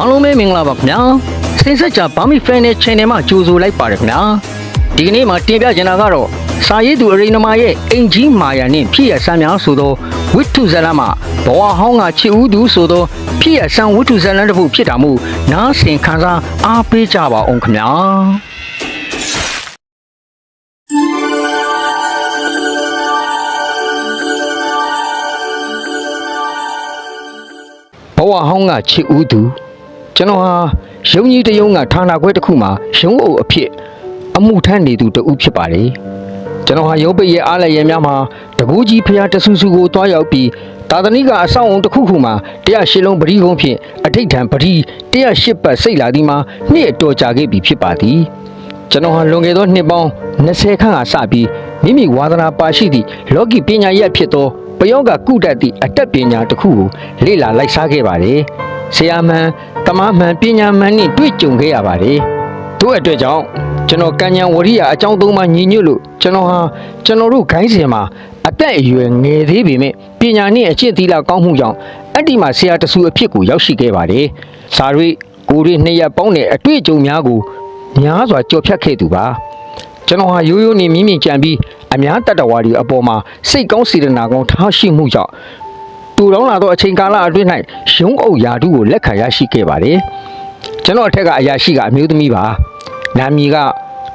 အားလုံးပဲမင်္ဂလာပါခင်ဗျာစင်ဆက်ကြဘာမီဖန်ရဲ့ channel မှာကြိုဆိုလိုက်ပါတယ်ခင်ဗျာဒီကနေ့မှာတင်ပြချင်တာကတော့စာရေးသူအရိနမရဲ့အင်ကြီးမာယာနဲ့ဖြစ်ရဆန်းများဆိုသောဝိထုဇလမှာဘဝဟောင်းကချစ်ဦးသူဆိုသောဖြစ်ရဆန်းဝိထုဇလတစ်ခုဖြစ်တာမို့နားဆင်ခံစားအားပေးကြပါအောင်ခင်ဗျာဘဝဟောင်းကချစ်ဦးသူ ကျွန်တော်ဟာရုံကြီးတယုံကဌာနခွဲတစ်ခုမှာရုံးအုပ်အဖြစ်အမှုထမ်းနေသူတဦးဖြစ်ပါတယ်ကျွန်တော်ဟာရုံးပိတ်ရဲ့အားလည်းရဲ့များမှာတကူကြီးဖျားတဆူဆူကိုတွားရောက်ပြီးသာသနိကအဆောင်အုံတစ်ခုခုမှာ108လုံးပရိကုန်းဖြင့်အထိတ်ထံပရိ108ပတ်စိတ်လာသည်မှာနှစ်အတော်ကြာခဲ့ပြီဖြစ်ပါသည်ကျွန်တော်ဟာလွန်ခဲ့သောနှစ်ပေါင်း20ခန့်ကစပြီးမိမိဝါသနာပါရှိသည့်လောကီပညာရပ်ဖြစ်သောပယောဂကုတတ်သည့်အတတ်ပညာတစ်ခုကိုလေ့လာလိုက်စားခဲ့ပါတယ်။ ဆရာမှန်တမန်မှန်ပညာမှန်နဲ့တွေ့ကြုံခဲ့ရပါတယ်။တို့အတွက်ကြောင့်ကျွန်တော်ကံဉာဏ်ဝရိယအကြောင်းသုံးပါညီညွတ်လို့ကျွန်တော်ဟာကျွန်တော်တို့ဂိုင်းစင်မှာအသက်အရွယ်ငယ်သေးပေမဲ့ပညာနဲ့အကျင့်သီလကောင်းမှုကြောင့်အဲ့ဒီမှာဆရာတဆူအဖြစ်ကိုရောက်ရှိခဲ့ပါတယ်။စာရိကိုရီနှစ်ရက်ပေါင်းတဲ့အတွေ့အကြုံများကိုများစွာကြော်ဖြတ်ခဲ့သူပါ။ကျွန်တော်ဟာရိုးရိုးနေမြင့်မြင့်ကြံပြီးအများတတ္တဝါတွေအပေါ်မှာစိတ်ကောင်းစေတနာကောင်းထားရှိမှုကြောင့် တူတောင်းလာသောအချိန်ကာလအတွင်း၌ရုံးအုပ်ယာတုကိုလက်ခံရရှိခဲ့ပါတယ်။ကျွန်တော်အထက်ကအရာရှိကအမျိုးသမီးပါ။နာမည်က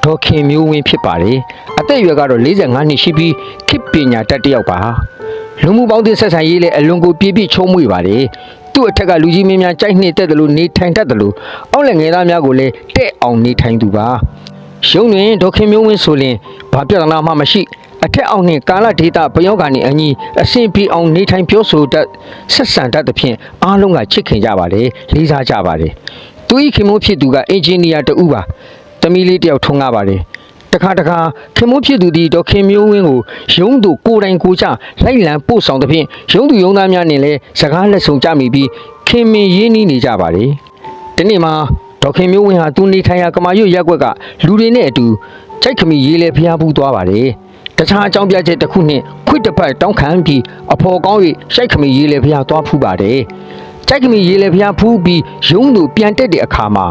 ဒေါ်ခင်မျိုးဝင်းဖြစ်ပါတယ်။အသက်အရွယ်ကတော့45နှစ်ရှိပြီးခေတ်ပညာတတ်တစ်ယောက်ပါ။လူမှုပေါင်းသင်းဆက်ဆံရေးလည်းအလွန်ကိုပြည့်ပြည့်ချုံးမွေပါတယ်။သူ့အထက်ကလူကြီးမင်းများကြိုက်နှစ်သက်တယ်လို့နေထိုင်တတ်တယ်လို့အောက်လက်ငယ်သားများကိုလည်းတဲ့အောင်နေထိုင်သူပါ။ရုံးတွင်ဒေါခင်မျိုးဝင်းဆိုရင်ဘာပြဿနာမှမရှိ အထက်အောက်နှင့်ကာလဒေတာဘယောဂာနှင့်အညီအဆင်ပြေအောင်နေထိုင်ပြောဆိုတတ်ဆက်ဆံတတ်သဖြင့်အားလုံးကချစ်ခင်ကြပါတယ်လေးစားကြပါတယ်သူဤခင်မိုးဖြစ်သူကအင်ဂျင်နီယာတဦးပါတမီလေးတယောက်ထုံးကားပါတယ်တခါတခါခင်မိုးဖြစ်သူဒီဒေါခင်မျိုးဝင်းကိုရုံးသူကိုယ်တိုင်ကိုယ်ချလိုက်လံပို့ဆောင်သဖြင့်ရုံးသူရုံးသားများနဲ့လည်းစကားလက်ဆောင်ကြမိပြီးခင်မင်ရင်းနှီးနေကြပါတယ်ဒီနေ့မှာဒေါခင်မျိုးဝင်းဟာသူနေထိုင်ရာကမာရွတ်ရက်ကွက်ကလူတွေနဲ့အတူကြိုက်ခမီရေးလဲဖျားပူးသွားပါတယ်။ တခြားအကြောင်းပြချက်တစ်ခုနဲ့ခွစ်တစ်ပတ်တောင်းခံပြီးအဖော်ကောင်း၍ရှိုက်ခမီရေးလဲဖျားသွားဖူးပါတယ်။ကြိုက်ခမီရေးလဲဖျားဖူးပြီးရုံးသူပြန်တက်တဲ့အခါမှာ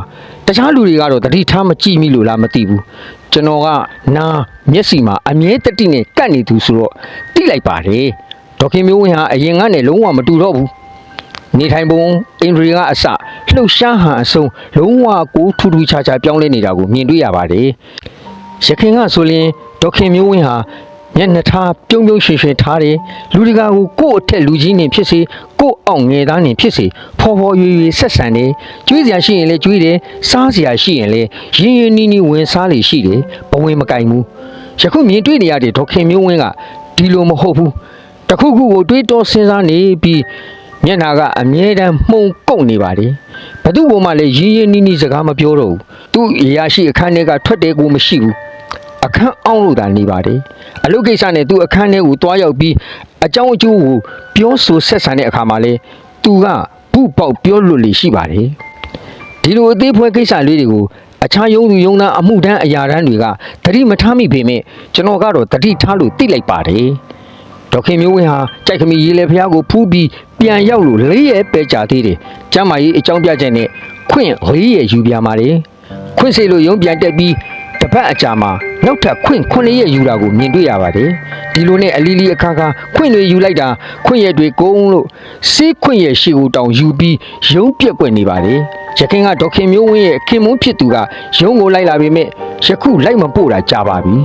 တခြားလူတွေကတော့တတိထားမကြည့်မိလို့လားမသိဘူး။ကျွန်တော်ကနာမျက်စီမှာအမြဲတတိနဲ့ကတ်နေသူဆိုတော့တိလိုက်ပါတယ်။ဒေါခင်မျိုးဝင်းဟာအရင်ကနဲ့လုံးဝမတူတော့ဘူး။နေထိုင်ပုံအင်ဒရီကအစလှုပ်ရှားဟန်အဆုံးလုံးဝကိုထူးထူးခြားခြားပြောင်းလဲနေတာကိုမြင်တွေ့ရပါတယ်။ရခင်ကဆိုရင် ဒေါခင်မျိုးဝင်းဟာမျက်နှာထားပြုံးပြုံးရွှင်ရွှင်ထားတယ်လူတကာကိုကိုယ့်အထက်လူကြီးနေဖြစ်စေကိုယ့်အောက်ငယ်သားနေဖြစ်စေဖော်ဖော်ရွေရွေဆက်ဆံတယ်ကျွေးစရာရှိရင်လည်းကျွေးတယ်စားစရာရှိရင်လည်းရင်းရင်းနှီးနှီးဝင်စားလေရှိတယ်ဘဝင်မကင်ဘူးယခုမြင်တွေ့နေရတဲ့ဒေါခင်မျိုးဝင်းကဒီလိုမဟုတ်ဘူးတခုခုကိုတွေးတောစဉ်းစားနေပြီးမျက်နာကအမြဲတမ်းမှုန်ကုတ်နေပါလေဘသူ့ဘုံမှလည်းရင်းရင်းနှီးနှီးစကားမပြောတော့ဘူးသူ့အရာရှိအခန်းထဲကထွက်တယ်ကိုမရှိဘူး အခန်းအောင်လို့သာနေပါတယ်အလုပ်ကိစ္စနဲ့သူ့အခန်းထဲကိုတွားရောက်ပြီးအကြောင်းအကျိုးကိုပြောဆိုဆက်ဆံတဲ့အခါမှာလေသူကဘူးပေါက်ပြောလွတ်လေရှိပါတယ်ဒီလိုအသေးဖွဲကိစ္စလေးတွေကိုအခြားယုံသူယုံသားအမှုတန်းအရာတန်းတွေကတတိမထားမိပေမဲ့ကျွန်တော်ကတော့တတိထားလို့သိလိုက်ပါတယ်ဒေါခင်မျိုးဝင်းဟာကြိုက်ခမီရေးလေဖျားကိုဖူးပြီးပြန်ရောက်လို့လေးရဲပဲကြသေးတယ်ကျမ်းမာရေးအကြောင်းပြချက်နဲ့ခွင့်လေးရဲယူပြมาတယ်ခွင့်စေလို့ယုံပြန်တက်ပြီး တစ်ပတ်အကြာမှာနောက်ထပ်ခွင့်ခုနှစ်ရက်ယူတာကိုမြင်တွေ့ရပါတယ်ဒီလိုနဲ့အလီလီအခါခါခွင့်တွေယူလိုက်တာခွင့်ရက်တွေကုန်းလို့စေးခွင့်ရက်ရှိကိုတောင်ယူပြီးယုံပြက်ကွက်နေပါတယ်ရခင်ကဒေါခင်မျိုးဝင်းရဲ့ခင်မုန်းဖြစ်သူကယုံကိုလိုက်လာပေမဲ့ယခုလိုက်မပို့တာကြာပါပြီ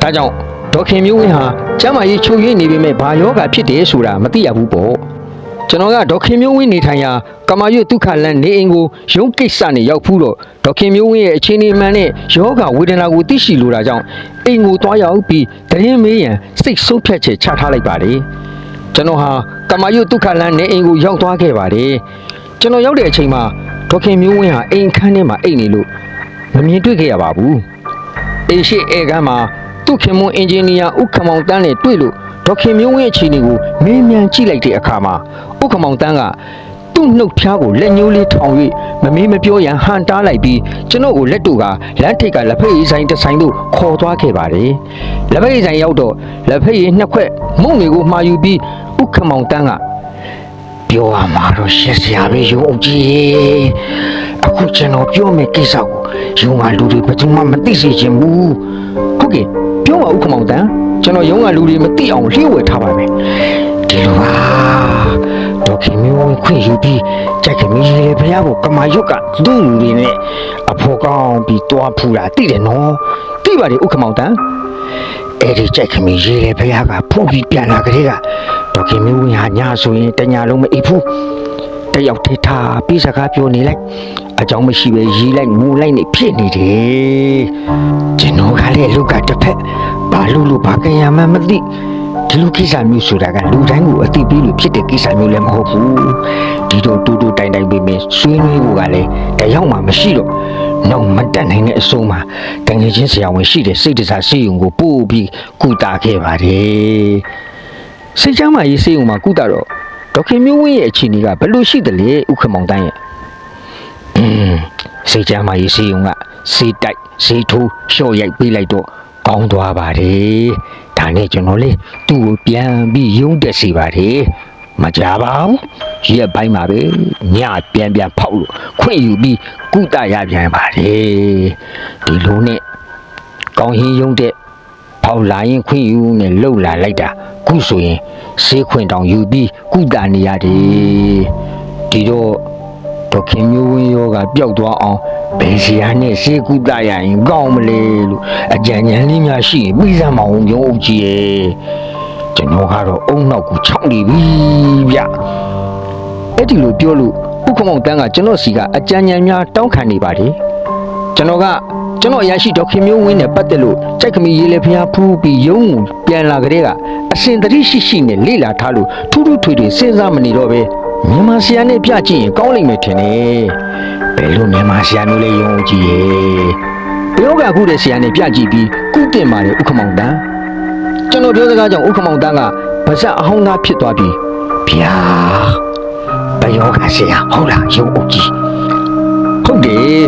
ဒါကြောင့်ဒေါခင်မျိုးဝင်းဟာကျမ်းမာရေးချုပ်ရင်းနေပေမဲ့ဘာယောဂဖြစ်တယ်ဆိုတာမသိရဘူးပေါ့ ကျွန်တော်ကဒေါခင်မျိုးဝင်းနေထိုင်ရာကမာရွတ်ဒုက္ခလန်းနေအိမ်ကိုရုံးကိစ္စနဲ့ရောက်ဖူးတော့ဒေါခင်မျိုးဝင်းရဲ့အခြေအနေမှန်နဲ့ယောဂဝေဒနာကိုသိရှိလိုတာကြောင့်အိမ်ကိုသွားရောက်ပြီးတရင်မေးရန်စိတ်ဆုံးဖြတ်ချက်ချထားလိုက်ပါတယ်ကျွန်တော်ဟာကမာရွတ်ဒုက္ခလန်းနေအိမ်ကိုရောက်သွားခဲ့ပါတယ်ကျွန်တော်ရောက်တဲ့အချိန်မှာဒေါခင်မျိုးဝင်းဟာအိမ်ခန်းထဲမှာအိတ်နေလို့မမြင်တွေ့ခဲ့ရပါဘူးအိမ်ရှိဧကန်မှာသူ့ခင်မွန်အင်ဂျင်နီယာဥက္ကမောင်တန်းနဲ့တွေ့လို့ ဒေါခင်မျိုးဝင်းအခြေအနေကိုမေးမြန်းကြည့်လိုက်တဲ့အခါမှာဥက္ကမောင်တန်းကသူ့နှုတ်ဖျားကိုလက်ညှိုးလေးထောင်၍မမေးမပြောရန်ဟန်တားလိုက်ပြီးကျွန်ုပ်ကိုလက်တို့ကလမ်းထိပ်ကလက်ဖက်ရည်ဆိုင်တစ်ဆိုင်သို့ခေါ်သွားခဲ့ပါတယ်။လက်ဖက်ရည်ဆိုင်ရောက်တော့လက်ဖက်ရည်နှစ်ခွက်မုံတွေကိုမှာယူပြီးဥက္ကမောင်တန်းကပြောရမှာတော့ရှက်စရာပဲရုံအောင်ကြီးအခုကျွန်တော်ပြောမယ့်ကိစ္စကိုရုံကလူတွေဘယ်သူမှမသိစေချင်ဘူးဟုတ်ကဲ့ပြောပါဦးခမောင်တန် ကျွန်တော်ရုံကလူတွေမသိအောင်လျှို့ဝှက်ထားပါမယ်ဒီလိုပါဒေါက်ခင်မျိုးဝင်ခွင့်ယူပြီးကြိုက်ခင်မီးရေဖះကိုကမာရွတ်ကသူ့လူတွေနဲ့အဖော်ကောင်းပြီးတွားဖူတာသိတယ်နော်သိပါတယ်ဦးခမောင်တန်အဲ့ဒီကြိုက်ခမီရေးလေဖះကဖုတ်ပြီးပြန်လာကလေးကဒေါခင်မျိုးဝင်ဟာညာဆိုရင်တညာလုံးမအိပ်ဘူးတယောက်ထေးထားပြီးစကားပြောနေလိုက်အကြောင်းမရှိပဲရေးလိုက်ငိုလိုက်နေဖြစ်နေတယ်ကျွန်တော်ကလည်းလူကတစ်ဖက် ဘာလို့လို့ဘာကရမှန်းမသိဒီလိုကိစ္စမျိုးဆိုတာကလူတိုင်းကိုအသိပေးလို့ဖြစ်တဲ့ကိစ္စမျိုးလည်းမဟုတ်ဘူးဒီတော့တူတူတိုင်တိုင်ပေးမယ်ဆွေးနွေးဖို့ကလည်းတယောက်မှမရှိတော့နောက်မတက်နိုင်တဲ့အဆုံးမှာတငယ်ချင်းဆရာဝန်ရှိတဲ့စိတ်တစားစေယုံကိုပို့ပြီးကုတာခဲ့ပါတယ်စိတ်ချမ်းသာရေးစေယုံမှာကုတာတော့ဒေါက်ခင်မျိုးဝင်းရဲ့အခြေအနေကဘယ်လိုရှိသလဲဥက္ကမောင်တန်းရဲ့อืมစိတ်ချမ်းသာရေးစေယုံကစေးတိုက်စေးထိုးလျှော့ရိုက်ပေးလိုက်တော့ ကောင်းသွားပါတယ်ဒါနဲ့ကျွန်တော်လေသူ့ကိုပြန်ပြီးယုံတက်စီပါတယ်မကြပါဘူးရက်ပိုင်းမှာပဲညပြန်ပြန်ဖောက်လို့ခွင့်ယူပြီးကုသရပြန်ပါတယ်ဒီလိုနဲ့ကောင်းရင်ယုံတဲ့ဖောက်လာရင်ခွင့်ယူနဲ့လှုပ်လာလိုက်တာခုဆိုရင်ဆေးခွင့်တောင်ယူပြီးကုသနေရတယ်ဒီတော့ဒေါက်ခင်မျိုးဝင်းယောဂပျောက်သွားအောင် ဘယ်စီယာနဲ့ဆေးကုသရရင်ကောင်းမလဲလို့အကြံဉာဏ်လေးများရှိရင်ပြီးစမ်းမအောင်ရုံးအုပ်ကြီးရဲ့ကျွန်တော်ကတော့အုံနောက်ကိုခြောက်နေပြီဗျအဲ့ဒီလိုပြောလို့ဥက္ကမောင်တန်းကကျွန်တော်စီကအကြံဉာဏ်များတောင်းခံနေပါတယ်ကျွန်တော်ကကျွန်တော်အရာရှိဒေါက်ခင်မျိုးဝင်းနဲ့ပတ်သက်လို့ကြိုက်ခမီရေးလေဖျားဖူးပြီးရုံးကိုပြန်လာကြတဲ့ကအစင်တတိရှိရှိနဲ့လေ့လာထားလို့ထူးထူးထွေထွေစဉ်းစားမနေတော့ပဲမြန်မာဆရာနဲ့ပြကြည့်ရင်ကောင်းလိမ့်မယ်ထင်တယ် ဘယ်လိုမြန်မာဆရာမျိုးလဲယုံကြည်ရဲ့ဘယောကခုတဲ့ဆရာနဲ့ပြကြည့်ပြီးကုတင်ပါတယ်ဥက္ကမောင်တန်းကျွန်တော်ပြောစကားကြောင့်ဥက္ကမောင်တန်းကဗဇက်အဟောင်းသားဖြစ်သွားပြီးဗျာဘယောကဆရာဟုတ်လားယုံအုပ်ကြီးဟုတ်တယ်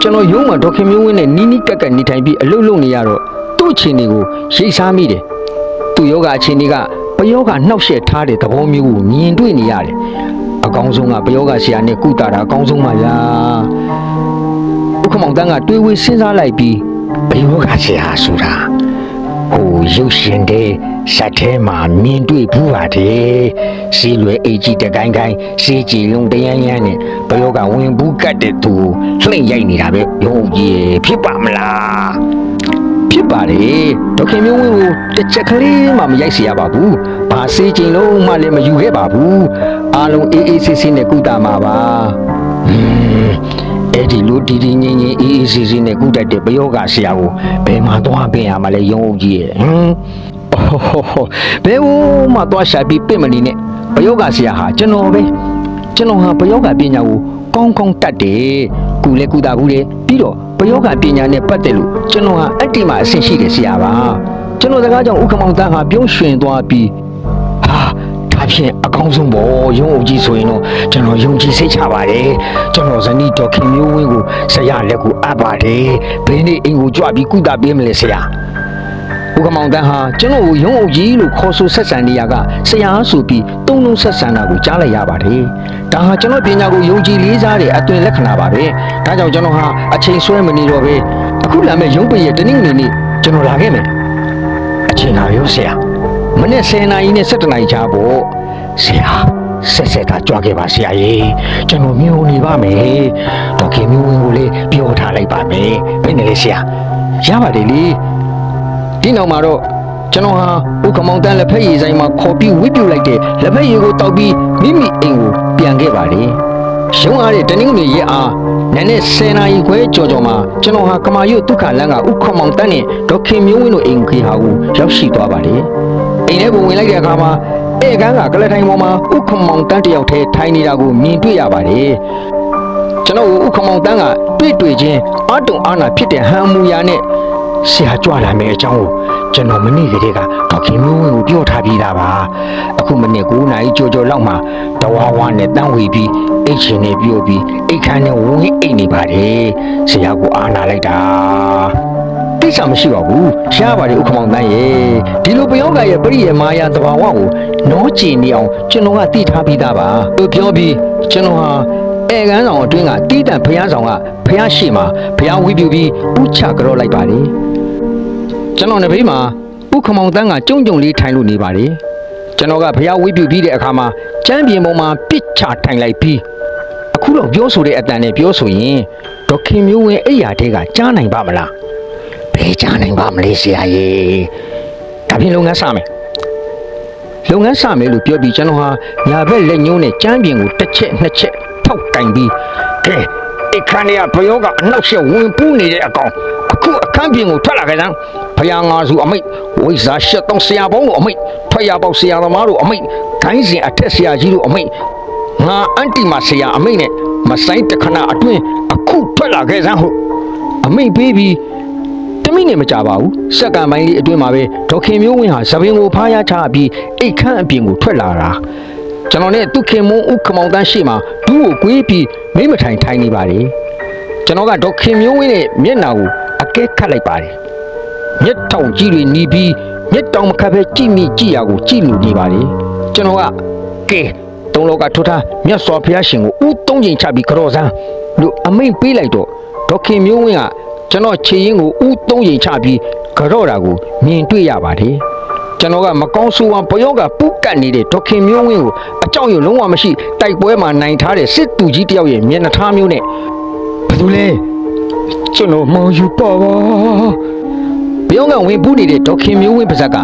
ကျွန်တော်ရုံးမှာဒေါက်ခင်မျိုးဝင်းနဲ့နီးနီးကပ်ကပ်နေထိုင်ပြီးအလုပ်လုပ်နေရတော့သူ့အခြေအနေကိုရိတ်စားမိတယ်သူ့ယောဂအခြေအနေကပယောဂနှောက်ယှက်ထားတဲ့သဘောမျိုးကိုမြင်တွေ့နေရတယ် အကောင်းဆုံးကပယောဂဆရာနဲ့ကုတာတာအကောင်းဆုံးပါဗျာဥက္ကမောင်တန်းကတွေးဝေးစဉ်းစားလိုက်ပြီးပယောဂဆရာဆိုတာဟိုရုပ်ရှင်တဲ့ဇက်ထဲမှာမြင်တွေ့ဘူးပါတယ်စီလွယ်အေကြီးတကိုင်းကိုင်းစီကြည်လုံးတရမ်းရမ်းနဲ့ဘယောကဝင်ဘူးကတ်တဲ့သူကိုလှိမ့်ရိုက်နေတာပဲရုံကြီးဖြစ်ပါမလားဖြစ်ပါတယ်ဒေါက်ခင်မျိုးဝင်းကိုတစ်ချက်ကလေးမှမရိုက်เสียရပါဘူး ဘာစီကြည်လုံးမှလည်းမယူခဲ့ပါဘူးအားလုံးအေးအေးဆေးဆေးနဲ့ကုသမှာပါဟွန်းအဲ့ဒီလိုဒီဒီငင်းငင်းအေးအေးဆေးဆေးနဲ့ကုတတ်တဲ့ဘယောကဆရာကိုဘယ်မှာသွားပင်ရမှာလဲရုံကြီးရဲ့ဟမ်ဘယ်ဦးမှသွားရှာပြီးပြင့်မနေနဲ့ဘယောဂဆရာဟာကျွန်တော်ပဲကျွန်တော်ဟာဘယောဂပညာကိုကောင်းကောင်းတတ်တယ်ကုလဲကုတာဘူးလေပြီးတော့ဘယောဂပညာနဲ့ပတ်သက်လို့ကျွန်တော်ဟာအတ္တိမအဆင့်ရှိတဲ့ဆရာပါကျွန်တော်စကားကြောင့်ဥက္ကမောင်တန်းဟာပြုံးရွှင်သွားပြီးဟာ ဒါဖြင့်အကောင်းဆုံးပေါ့ရုံးအုပ်ကြီးဆိုရင်တော့ကျွန်တော်ယုံကြည်စိတ်ချပါတယ်ကျွန်တော်ဇနီးတော်ခင်မျိုးဝင်းကိုဆရာလက်ကိုအပ်ပါတယ်ဘယ်နေ့အိမ်ကိုကြွပြီးကုသပေးမလဲဆရာဥက္ကမောင်တန်းဟာကျွန်တော်ကိုရုံးအုပ်ကြီးလို့ခေါ်ဆိုဆက်ဆံနေရကဆရာဆိုပြီးတုံလုံးဆက်ဆံတာကိုကြားလိုက်ရပါတယ်။ဒါဟာကျွန်တော်ပညာကိုယုံကြည်လေးစားတဲ့အသွင်လက္ခဏာပါပဲ။ဒါကြောင့်ကျွန်တော်ဟာအချိန်ဆွဲမနေတော့ပဲအခုလာမဲ့ရုံးပရဲ့တနင်္ဂနွေနေ့ကျွန်တော်လာခဲ့မယ်။အချိန်လာရောဆရာ။မနေ့10နာရီနဲ့17နာရီချာပေါ့။ ဆရာဆက်ဆက်ကကြွားခဲ့ပါဆရာရေကျွန်တော်မျိုးနေပါမယ်။ဒေါက်ခင်မျိုးဝင်ကိုလေပြောထားလိုက်ပါမယ်။ဘယ်နဲ့လဲဆရာ။ရပါတယ်လေ။ဒီနောက်မှာတော့ကျွန်တော်ဟာဥက္ကမောင်တန်းလက်ဖက်ရည်ဆိုင်မှာခေါ်ပြီးဝိပြုတ်လိုက်တဲ့လက်ဖက်ရည်ကိုတောက်ပြီးမိမိအိမ်ကိုပြန်ခဲ့ပါတယ်။ရုံးအားတဲ့တနင်္ဂနွေရက်အားနည်းနည်း10နာရီခွဲကြော်ကြော်မှာကျွန်တော်ဟာကမာရွတ်ဒုက္ခလန်းကဥက္ကမောင်တန်းနဲ့ဒေါက်ခင်မျိုးဝင်းတို့အိမ်ခေဟာကိုရောက်ရှိသွားပါတယ်။အိမ်ထဲကိုဝင်လိုက်တဲ့အခါမှာ ဧကန်းကကလထိုင်ပေါ်မှာဥက္ကမောင်တန်းတစ်ယောက်တည်းထိုင်နေတာကိုမြင်တွေ့ရပါတယ်။ကျွန်တော်ကိုဥက္ကမောင်တန်းကတွေ့တွေ့ချင်းအတုံအာနာဖြစ်တဲ့ဟန်မူယာနဲ့ဆရာကြွလာမယ်အကြောင်းကိုကျွန်တော်မနေ့ကတည်းကဒေါက်ခင်မျိုးဝင်းကိုပြောထားပြီးသားပါအခုမနေ့9နာရီကြော်ကြော်လောက်မှာတဝါဝါနဲ့တန်းဝေပြီးအိတ်ချင်နေပြောပြီးအိတ်ခမ်းနဲ့ဝင်းအိတ်နေပါတယ်ဆရာကိုအာနာလိုက်တာ တကိစ္စမရှိပါဘူးရှားပါတယ်ဥက္ကမောင်တန်းရဲ့ဒီလိုပယောဂရဲ့ပရိယေမာယာတဘာဝကိုနောကျင်နေအောင်ကျွန်တော်ကသိထားပြီးသားပါလို့ပြောပြီးကျွန်တော်ဟာအဲကန်းဆောင်အတွင်းကတီးတန့်ဖျားဆောင်ကဖျားရှိမှာဖျားဝီပြူပြီးဥချကြော့လိုက်ပါတယ်ကျွန်တော်နေဘေးမှာဥက္ကမောင်တန်းကကြုံကြုံလေးထိုင်လို့နေပါတယ်ကျွန်တော်ကဖျားဝီပြူပြီးတဲ့အခါမှာကျမ်းပြင်ပေါ်မှာပစ်ချထိုင်လိုက်ပြီးအခုတော့ပြောဆိုတဲ့အတန်နဲ့ပြောဆိုရင်ဒေါခင်မျိုးဝင်းအိယာတဲကကြားနိုင်ပါမလား ဘယ်ကြားနိုင်ပါမလဲဆရာကြီးဒါဖြင့်လုပ်ငန်းစမယ်လုပ်ငန်းစမယ်လို့ပြောပြီးကျွန်တော်ဟာညာဘက်လက်ညှိုးနဲ့ကြမ်းပြင်ကိုတစ်ချက်နှစ်ချက်ဖောက်ကင်ပြီးကဲအခန်းထဲကဘယောကအနောက်ရှက်ဝင်ပူးနေတဲ့အကောင်အခုအခန်းပြင်ကိုထွက်လာကြစမ်းဖယားငါစုအမိတ်ဝိဇ္ဇာရှက်တော့ဆရာပေါင်းတို့အမိတ်ဖယားပေါက်ဆရာသမားတို့အမိတ်ခိုင်းစဉ်အထက်ဆရာကြီးတို့အမိတ်ငါအန်တီမဆရာအမိတ်နဲ့မဆိုင်တခဏအတွင်းအခုထွက်လာခဲ့စမ်းဟုတ်အမိတ်ပေးပြီး တမိနဲ့မကြပါဘူးစက္ကန့်ပိုင်းလေးအတွင်းမှာပဲဒေါခင်မျိုးဝင်းဟာသပင်ကိုဖားရချပြီးအိတ်ခန့်အပြင်ကိုထွက်လာတာကျွန်တော်နဲ့သူခင်မုန်းဥခမောင်တန်းရှိမှဒူးကိုကွေးပြီးမိမထိုင်ထိုင်နေပါတယ်ကျွန်တော်ကဒေါခင်မျိုးဝင်းရဲ့မျက်နှာကိုအကဲခတ်လိုက်ပါတယ်မျက်ထောင်ကြီးတွေหนีပြီးမျက်တောင်မခတ်ပဲကြည့်မိကြည့်ရကိုကြည့်လို့နေပါတယ်ကျွန်တော်ကကဲသုံးလောကထွတ်ထားမြတ်စွာဘုရားရှင်ကိုဥသုံးချိန်ချပြီးကြော်စမ်းလို့အမိန့်ပေးလိုက်တော့ဒေါခင်မျိုးဝင်းက ကျွန်တော်ခြေရင်းကိုဥသုံးချိန်ချပြီးကြော်တာကိုမြင်တွေ့ရပါတယ်ကျွန်တော်ကမကောင်းဆိုးဝါဘယောကပူကတ်နေတဲ့ဒေါခင်မျိုးဝင်းကိုအကြောင်းရလုံးဝမရှိတိုက်ပွဲမှာနိုင်ထားတဲ့စစ်သူကြီးတယောက်ရဲ့မျက်နှာထားမျိုးနဲ့ဘယ်သူလဲကျွန်တော်မောင်ယူပါပါဘယောကဝင်ပူးနေတဲ့ဒေါခင်မျိုးဝင်းပါဇက်က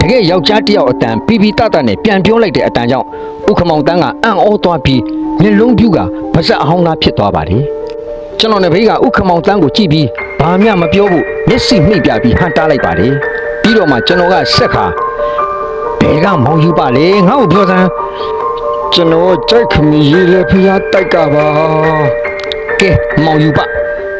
တကယ်ယောက်ျားတယောက်အတန်ပီပီတတနဲ့ပြန်ပြောလိုက်တဲ့အတန်ကြောင့်ဥက္ကမောင်တန်းကအံ့ဩသွားပြီးမျက်လုံးပြူကပါဇက်အဟောင်းသားဖြစ်သွားပါတယ်ကျွန်တော်နဲ့ဘေးကဥက္ကမောင်တန်းကိုကြည့်ပြီး ဘာမှမပြောဘူးမျက်စိမှိတ်ပြပြီးဟန်တားလိုက်ပါတယ်ပြီးတော့မှကျွန်တော်ကဆက်ခါဘယ်ကမောင်ယူပါလဲငါ့ကိုပြောစမ်းကျွန်တော်ကြိုက်ခမီရေးလေဖျားတိုက်ကပါကဲမောင်ယူပါ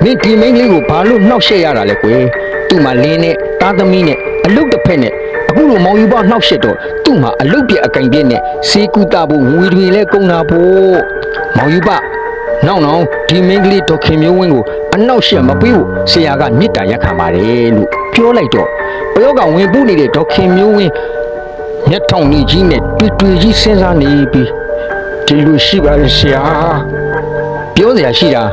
မင်းဒီမိန်းကလေးကိုဘာလို့နှောက်ရှက်ရတာလဲကွယ်သူ့မှာလင်းနဲ့တားသမီးနဲ့အလုတ်တစ်ဖက်နဲ့အခုလိုမောင်ယူပါနှောက်ရှက်တော့သူ့မှာအလုတ်ပြက်အကင်ပြက်နဲ့စေကူတာဖို့ငွေတွေလဲကုန်တာဖို့မောင်ယူပါနောက်နောက်ဒီမိန်းကလေးဒေါခင်မျိုးဝင်းကို အနောက်ရှက်မပေးဘူးဆရာကမေတ္တာရက်ခံပါတယ်လို့ပြောလိုက်တော့ဘယောကဝင်ပူးနေတဲ့ဒေါခင်မျိုးဝင်းမျက်ထောင်ကြီးကြီးနဲ့တွေ့တွေ့ကြီးစဉ်းစားနေပြီးဒီလိုရှိပါလေဆရာ ပြောစရာရှိတာ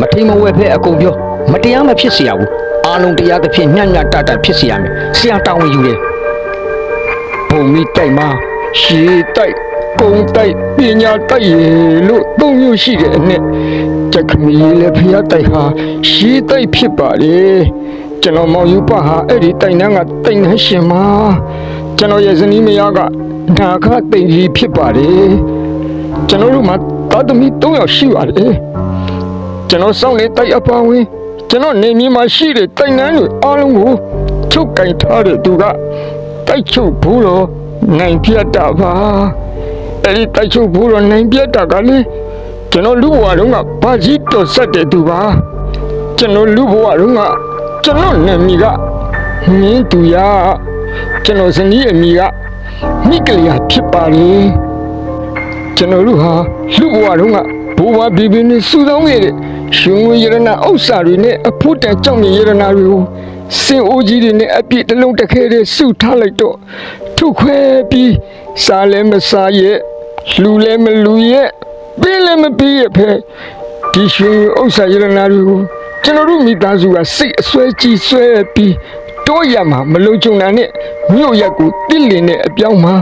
မထိန်မဝဲဖဲအကုန်ပြောမတရားမဖြစ်เสียဘူးအားလုံးတရားသဖြင့်ညံ့ညံ့တတဖြစ်เสียမယ်ဆရာတောင်းဝင်ယူတယ်ဘုံမီတိုက်မှာရှေးတိုက် ကုန်းတိုက်ပညာတိုက်ရလို့သုံးမျိုးရှိတယ်နဲ့ချက်ခမီလည်းဖျားတိုက်ဟာရှေးတိုက်ဖြစ်ပါလေကျွန်တော်မောင်ယူပဟာအဲ့ဒီတိုင်နှန်းကတိုင်နှန်းရှင်မှာကျွန်တော်ရဲ့ဇနီးမယားကနာခတိန်ကြီးဖြစ်ပါလေကျွန်တော်တို့မှာသားသမီး၃ယောက်ရှိပါတယ်ကျွန်တော်စောင့်နေတိုက်အပါဝင်ကျွန်တော်နေမြေမှာရှိတဲ့တိုင်နှန်းတွေအားလုံးကိုချုပ်ကင်ထားတဲ့သူကတိုက်ချုပ်ဘူးတော့နိုင်ပြတ်တာပါ အဲ့ဒီတိုက်ချုပ်ဘူးတော့နိုင်ပြတ်တာကလေကျွန်တော်လူဘဝတုန်းကဘာကြီးတော်ဆက်တဲ့သူပါကျွန်တော်လူဘဝတုန်းကကျွန်တော်နေမိကမင်းသူရကျွန်တော်ဇနီးအမိကမိကလေးဟာဖြစ်ပါလေကျွန်တော်တို့ဟာလူဘဝတုန်းကဘိုးဘွားဘီဘီနဲ့စူဆောင်းခဲ့တဲ့ရှင်ဝေရဏဥစ္စာတွေနဲ့အဖို့တန်ကြောင့်မြင်ရတနာတွေကိုစင်အိုးကြီးတွေနဲ့အပြည့်တစ်လုံးတစ်ခဲတည်းစုထားလိုက်တော့ထုတ်ခွဲပြီးစားလည်းမစားရဲ့ လူလည်းမလူရဲ့ပေးလည်းမပေးရဲ့ဖဲဒီရှင်ဝေဥစ္စာရတနာတွေကိုကျွန်တော်တို့မိသားစုကစိတ်အစွဲကြီးဆွဲပြီးတော့ရမှာမလုံခြုံတာနဲ့မြို့ရက်ကိုတိလင်တဲ့အပြောင်းမှာ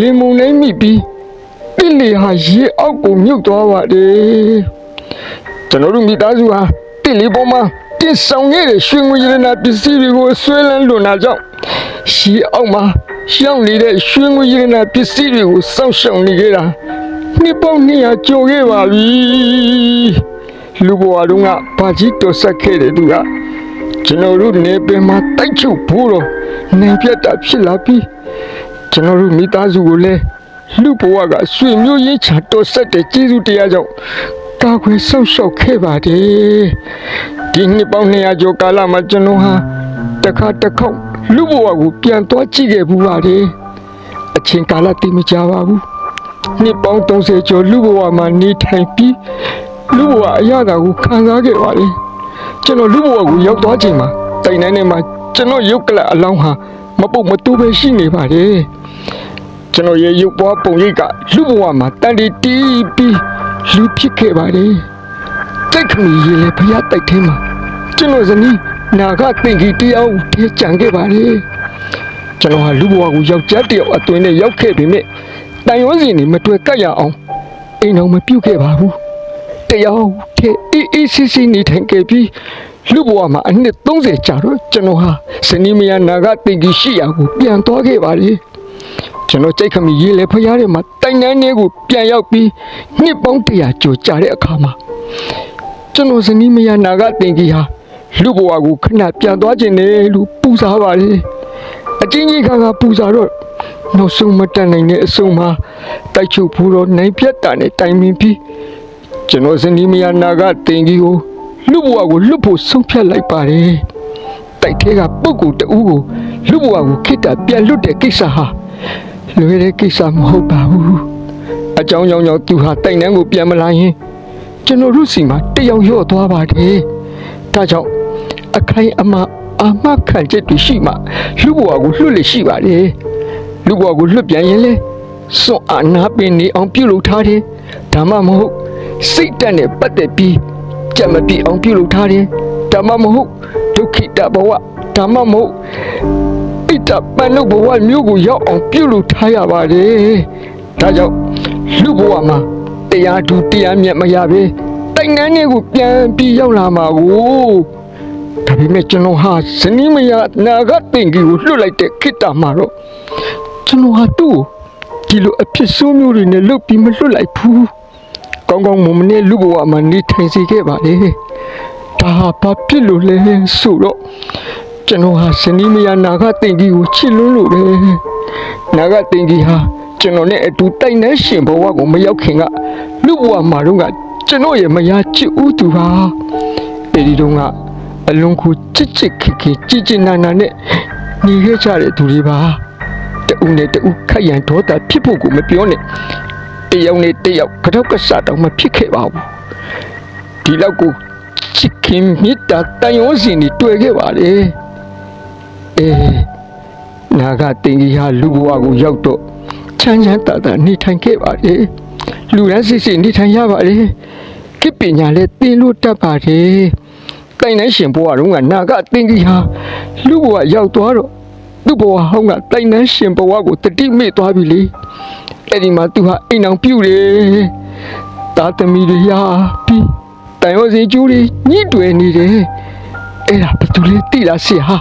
လင်မုန်နိုင်မိပြီးတိလေဟာရေအောက်ကိုမြုပ်သွားပါတယ်ကျွန်တော်တို့မိသားစုဟာတိလေပေါ်မှာတင်ဆောင်ခဲ့တဲ့ရွှေငွေရတနာပစ္စည်းတွေကိုဆွဲလန်းလွန်တာကြောင့်ရေအောက်မှာ ရှောင်းနေတဲ့ရွှေငွေရတနာပစ္စည်းတွေကိုစောင့်ရှောက်နေကြတာနှစ်ပေါင်း200ကျော်ခဲ့ပါပြီလူဘဝတုန်းကဘာကြီးတော်ဆက်ခဲ့တဲ့သူကကျွန်တော်တို့နေပင်မှာတိုက်ချုပ်ဖို့တော့နိုင်ပြတ်တာဖြစ်လာပြီးကျွန်တော်တို့မိသားစုကိုလည်းလူဘဝကဆွေမျိုးရင်းချတော်ဆက်တဲ့ကျေးဇူးတရားကြောင့်ကာကွယ်ဆောက်ရှောက်ခဲ့ပါတယ်ဒီနှစ်ပေါင်း200ကျော်ကာလမှာကျွန်တော်ဟာ တစ်ခါတစ်ခေါက်လူဘဝကိုပြန်သွားကြည့်ခဲ့ဘူးပါတယ်အချိန်ကာလတည်မကြပါဘူးနှစ်ပေါင်း30ကျော်လူဘဝမှာနေထိုင်ပြီးလူဘဝအရသာကိုခံစားခဲ့ပါတယ်ကျွန်တော်လူဘဝကိုရောက်သွားချိန်မှာတတိုင်တန်းထဲမှာကျွန်တော်ရုပ်ကလပ်အလောင်းဟာမပုတ်မတူးပဲရှိနေပါတယ်ကျွန်တော်ရဲ့ရုပ်ပွားပုံရိပ်ကလူဘဝမှာတန်တီတီးပြီးလူဖြစ်ခဲ့ပါတယ်တိတ်ခမီရေလေဖျားတိုက်ထဲမှာကျွန်တော်ဇနီး နာဂတင်ကြီးတယောက်တည်းကြံခဲ့ပါတယ်ကျွန်တော်ဟာလူဘဝကိုယောက်ျားတယောက်အသွင်နဲ့ရောက်ခဲ့ပေမဲ့တန်ရုံးစီနေမတွေ့ကပ်ရအောင်အိမ်အောင်မပြုတ်ခဲ့ပါဘူးတရားတဲ့အေးအေးဆေးဆေးနေထိုင်ခဲ့ပြီးလူဘဝမှာအနှစ်30ကြာတော့ကျွန်တော်ဟာစနီမယာနာဂတင်ကြီးရှိရာကိုပြန်သွားခဲ့ပါလေကျွန်တော်ကြိတ်ခမီရေးလေဖရားထဲမှာတိုင်နှန်းလေးကိုပြန်ရောက်ပြီးနှစ်ပေါင်း100ကျော်ကြာတဲ့အခါမှာကျွန်တော်စနီမယာနာဂတင်ကြီးဟာ လူဘဝကိုခဏပြန်သွားခြင်းနဲ့လို့ပူဇော်ပါလေအချင်းကြီးခါကပူဇော်တော့နောက်ဆုံးမတန်နိုင်တဲ့အဆုံးမှာတိုက်ချုပ်ဖို့တော့နိုင်ပြတ်တာနဲ့တိုင်ပင်ပြီးကျွန်တော်စနီမယာနာကတင်ကြီးကိုလူဘဝကိုလွတ်ဖို့ဆုံးဖြတ်လိုက်ပါတယ်တိုက်ထဲကပုဂ္ဂိုလ်တဦးကိုလူဘဝကိုခိတ္တပြန်လွတ်တဲ့ကိစ္စဟာလွယ်တဲ့ကိစ္စမဟုတ်ပါဘူးအကြောင်းကြောင့်ကြောင့်သူဟာတိုင်နှန်းကိုပြန်မလာရင်ကျွန်တော်တို့စီမှာတယောက်ရော့သွားပါတယ်ဒါကြောင့် အခိုင်အမာအာမခံချက်တွေရှိမှလူဘဝကိုလွတ်လေရှိပါတယ်လူဘဝကိုလွတ်ပြန်ရင်လေစွန့်အာနာပင်နေအောင်ပြုလုပ်ထားတယ်ဒါမှမဟုတ်စိတ်တက်နဲ့ပတ်သက်ပြီးကြက်မပြေအောင်ပြုလုပ်ထားတယ်ဓမ္မမဟုတ်ဒုက္ခိတဘဝဓမ္မမဟုတ်ဣတပန်လို့ဘဝမျိုးကိုရောက်အောင်ပြုလုပ်ထားရပါတယ်ဒါကြောင့်လူဘဝမှာတရားတူတရားမြတ်မရပဲတိုင်ငန်းတွေကိုပြန်ပြီးရောက်လာမှာကိုဒါ ပေမဲ့ကျွန်တော်ဟာဇနီးမယာနာဂတင်ကြီးကိုလွတ်လိုက်တဲ့ခိတ္တမှာတော့ကျွန်တော်ဟာသူ့ကိုဒီလိုအဖြစ်ဆိုးမျိုးတွေနဲ့လွတ်ပြီးမလွတ်လိုက်ဘူးကောင်းကောင်းမွန်မွန်နဲ့လူဘဝမှာနေထိုင်စေခဲ့ပါလေဒါဟာဘာဖြစ်လို့လဲဆိုတော့ကျွန်တော်ဟာဇနီးမယာနာဂတင်ကြီးကိုချစ်လွန်းလို့ပဲနာဂတင်ကြီးဟာကျွန်တော်နဲ့အတူတိုင်နှဲရှင်ဘဝကိုမရောက်ခင်ကလူဘဝမှာတော့ကကျွန်တော်ရဲ့မယားချစ်ဦးသူဟာအဲဒီတော့က အလွန်ကိုချစ်ချစ်ခင်ခင်ကြည်ကြည်နာနာနဲ့နေခဲ့ကြတဲ့သူတွေပါတူနဲ့တူခက်ရန်ဒေါသဖြစ်ဖို့ကိုမပြောနဲ့တယောက်နဲ့တယောက်ကတော့ကစားတော့မဖြစ်ခဲ့ပါဘူးဒီလောက်ကိုချစ်ခင်မေတ္တာတန်ရုံးစင်တွေတွေ့ခဲ့ပါလေအေးနာဂတင်ကြီးဟာလူဘဝကိုရောက်တော့ချမ်းချမ်းသာသာနေထိုင်ခဲ့ပါလေလူရန်စစ်စစ်နေထိုင်ရပါလေကိပညာလည်းသင်လို့တတ်ပါတယ် တိုင်နိုင်ရှင်ဘဝတုန်းကနာဂတင်ကြီးဟာလူဘဝရောက်သွားတော့သူ့ဘဝဟောင်းကတိုင်နိုင်ရှင်ဘဝကိုတတိမေ့သွားပြီလေအဲ့ဒီမှာသူဟာအိမ်အောင်ပြုတ်တယ်တာသမီတွေရာပြီးတန်ရောစင်ကျူးတွေညှိတွယ်နေတယ်အဲ့ဒါဘယ်သူလဲတိလားဆရာ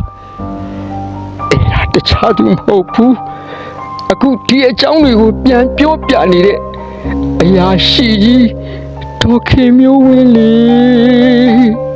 အဲ့ဒါတခြားသူမဟုတ်ဘူးအခုဒီအကြောင်းတွေကိုပြန်ပြောပြနေတဲ့အရာရှိကြီးဒေါခင်မျိုးဝင်းလေ